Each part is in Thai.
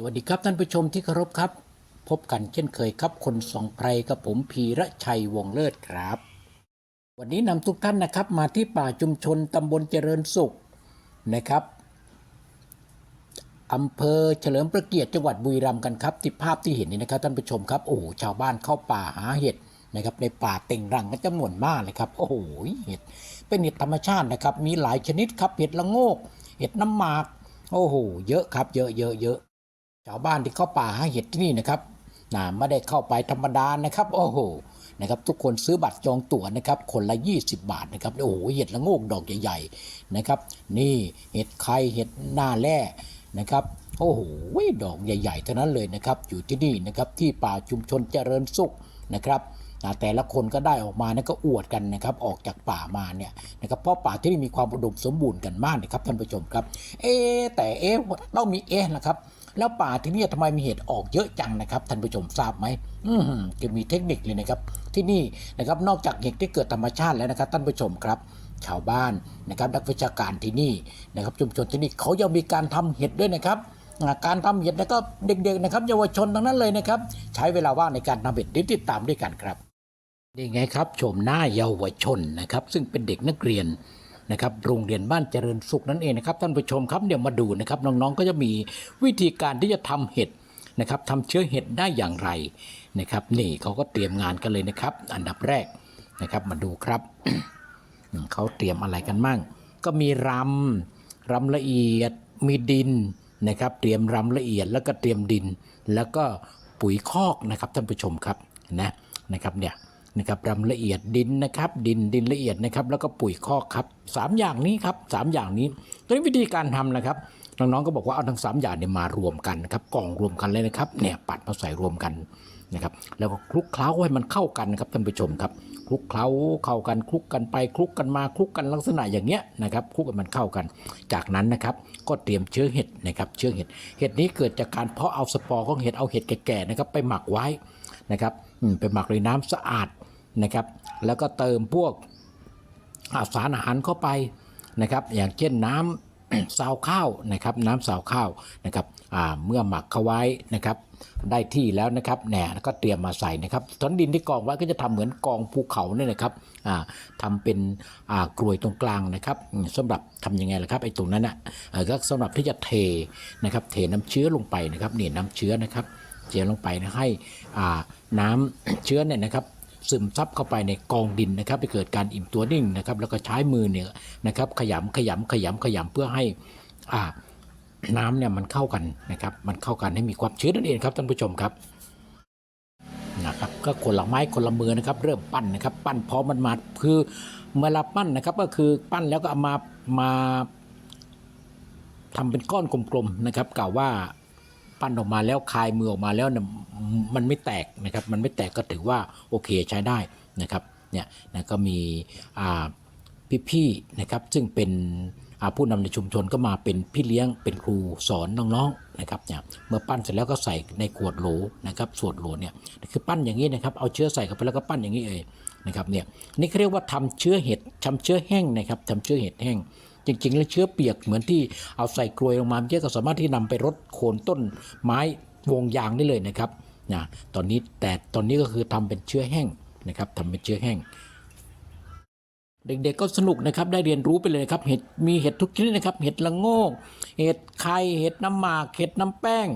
สวัสดีครับท่านผู้ชมที่เคารพครับ พบกันเช่นเคยครับคนสองไพรกับผมพีระชัยวงเลิศครับ วันนี้นำทุกท่านนะครับมาที่ป่าชุมชนตำบลเจริญสุขนะครับอำเภอเฉลิมพระเกียรติจังหวัดบุรีรัมย์กันครับที่ภาพที่เห็นนี้นะครับท่านผู้ชมครับโอ้โหชาวบ้านเข้าป่าหาเห็ดนะครับในป่าเต่งรังกันจำนวนมากเลยครับโอ้โหเห็ดเป็นเห็ดธรรมชาตินะครับมีหลายชนิดครับเห็ดละโงก เห็ดน้ำหมาก โอ้โหเยอะครับเยอะเยอะเยอะ ชาวบ้านที่เข้าป่าหาเห็ดที่นี่นะครับนะไม่ได้เข้าไปธรรมดานะครับ โอ้โหนะครับทุกคนซื้อบัตรจองตั๋วนะครับคนละ 20 บาทนะครับโอ้โหเห็ดละโงกดอกใหญ่ๆนะครับนี่เห็ดไข่เห็ดหน้าแร่นะครับโอ้โหดอกใหญ่ๆเท่านั้นเลยนะครับอยู่ที่นี่นะครับที่ป่าชุมชนเจริญสุขนะครับนะแต่ละคนก็ได้ออกมานะก็อวดกันนะครับออกจากป่ามาเนี่ยนะครับเพราะป่าที่นี่มีความอุดมสมบูรณ์กันมากนะครับท่านผู้ชมครับ เอแต่เอ๊ะต้องมีเอ๊ะนะครับ แล้วป่าที่นี่ทำไมมีเห็ดออกเยอะจังนะครับท่านผู้ชมทราบไหมอืมจะมีเทคนิคเลยนะครับ ที่นี่นะครับนอกจากเห็ดที่เกิดธรรมชาติแล้วนะครับท่านผู้ชมครับชาวบ้านนะครับนักวิชาการที่นี่นะครับชุมชนที่นี่เขายังมีการทำเห็ดด้วยนะครับการทำเห็ดนะครับเด็กๆนะครับเยาวชนทั้งนั้นเลยนะครับ ใช้เวลาว่างในการทำเห็ดติดตามด้วยกันครับนี่ไงครับชมหน้าเยาวชนนะครับ ซึ่งเป็นเด็กนักเรียน นะครับโรงเรียนบ้านเจริญสุขนั่นเองนะครับท่านผู้ชมครับเดี๋ยวมาดูนะครับน้องๆก็จะมีวิธีการที่จะทำเห็ดนะครับทำเชื้อเห็ดได้อย่างไรนะครับ นี่เขาก็เตรียมงานกันเลยนะครับ อันดับแรกนะครับมาดูครับเขาเตรียมอะไรกันมั่งก็มีรำรำละเอียดมีดินนะครับ เตรียมรำละเอียดแล้วก็เตรียมดิน แล้วก็ปุ๋ยคอกนะครับท่านผู้ชมครับนะนะครับเนี่ย นะครับรำละเอียดดินนะครับดินดินละเอียดนะครับแล้วก็ปุ๋ยคอกครับสามอย่างนี้ครับสามอย่างนี้ตัวนี้วิธีการทำนะครับน้องๆก็บอกว่าเอาทั้งสามอย่างเนี่ยมารวมกันนะครับกล่องรวมกันเลยนะครับเนี่ยปัดมาใส่รวมกันนะครับแล้วก็คลุกเคล้าให้มันเข้ากันนะครับท่านผู้ชมครับคลุกเคล้าเข้ากันคลุกกันไปคลุกกันมาคลุกกันลักษณะอย่างเงี้ยนะครับคลุกให้มันเข้ากัน จากนั้นนะครับก็เตรียมเชื้อเห็ดนะครับเชื้อเห็ดเห็ดนี้เกิดจากการเพาะเอาสปอร์ของเห็ดเอาเห็ดแก่ๆนะครับไปหมักไว้นะครับไปหมักในน้ำสะอาด นะครับ แล้วก็เติมพวกสารอาหารเข้าไปนะครับ อย่างเช่นน้ำซาวข้าวนะครับ น้ำซาวข้าวนะครับเมื่อหมักเข้าไว้นะครับ ได้ที่แล้วนะครับแหน่แล้วก็เตรียมมาใส่นะครับส่วนดินที่กองไว้ก็จะทำเหมือนกองภูเขาเนี่ยนะครับอ่าทำเป็นกรวยตรงกลางนะครับอืมสำหรับทํำยังไงล่ะครับไอ้ตรงนั้นอะเอ่อก็สำหรับที่จะเทนะครับ เทน้ำเชื้อลงไปนะครับนี่น้ำเชื้อนะครับเจียลงไปนะให้อ่าน้ำเชื้อเนี่ยนะครับ ซึมซับเข้าไปในกองดินนะครับให้เกิดการอิ่มตัวนิ่งนะครับ แล้วก็ใช้มือเนี่ยนะครับขยำขยำขยำขยำเพื่อให้อ่าน้ำเนี่ยมันเข้ากันนะครับ มันเข้ากันให้มีความชื้นนั่นเองครับท่านผู้ชมครับนะครับก็คนละไม้คนละมือนะครับ เริ่มปั้นนะครับ ปั้นพอมันมาคือเมื่อเราปั้นนะครับ ก็คือปั้นแล้วก็เอามามาทำเป็นก้อนกลมๆนะครับกล่าวว่า ปั้นออกมาแล้วคายมือออกมาแล้วมันไม่แตกนะครับมันไม่แตกก็ถือว่าโอเคใช้ได้นะครับเนี่ยนะก็มีพี่ๆนะครับซึ่งเป็นผู้นำในชุมชนก็มาเป็นพี่เลี้ยงเป็นครูสอนน้องๆนะครับเนี่ยเมื่อปั้นเสร็จแล้วก็ใส่ในขวดโหลนะครับส่วนโหลเนี่ยคือปั้นอย่างนี้นะครับเอาเชื้อใส่เข้าไปแล้วก็ปั้นอย่างนี้เองนะครับเนี่ยนี่เขาเรียกว่าทำเชื้อเห็ดทำเชื้อแห้งนะครับทำเชื้อเห็ดแห้ง จริงๆ แล้วเชื้อเปียกเหมือนที่เอาใส่กลวยลงมาเมื่อกี้ก็สามารถที่นำไปรดโคนต้นไม้วงยางได้เลยนะครับนะตอนนี้แต่ตอนนี้ก็คือทำเป็นเชื้อแห้งนะครับทำเป็นเชื้อแห้งเด็กๆก็สนุกนะครับได้เรียนรู้ไปเลยนะครับเห็ดมีเห็ดทุกชนิดนะครับ เห็ดละโงก เห็ดไข่เห็ดน้ำหมากเห็ดน้ำแป้ง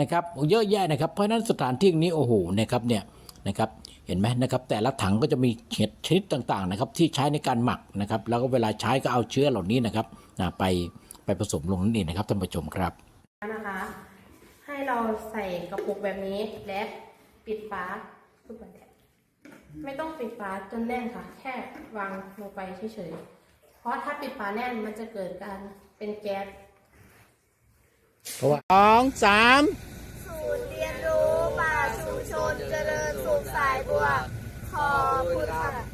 นะครับเยอะแยะนะครับเพราะฉะนั้นสถานที่นี้โอ้โหนะครับเนี่ยนะครับ เห็นไหมนะครับแต่ละถังก็จะมีเห็ดชนิดต่างๆนะครับที่ใช้ในการหมักนะครับแล้วก็เวลาใช้ก็เอาเชื้อเหล่านี้นะครับนะไปไปผสมลงนั่นเองนะครับท่านผู้ชมครับนะคะ ให้เราใส่กระปุกแบบนี้และปิดฝาทุกคนแทะไม่ต้องปิดฝาจนแน่นค่ะ แค่วางลงไปเฉยๆ เพราะถ้าปิดฝาแน่นมันจะเกิดการเป็นแก๊สเพราะว่าสองสามศูนย์เรียนรู้ป่าชุมชนเจริญสุข สายบัว ขอบคุณค่ะ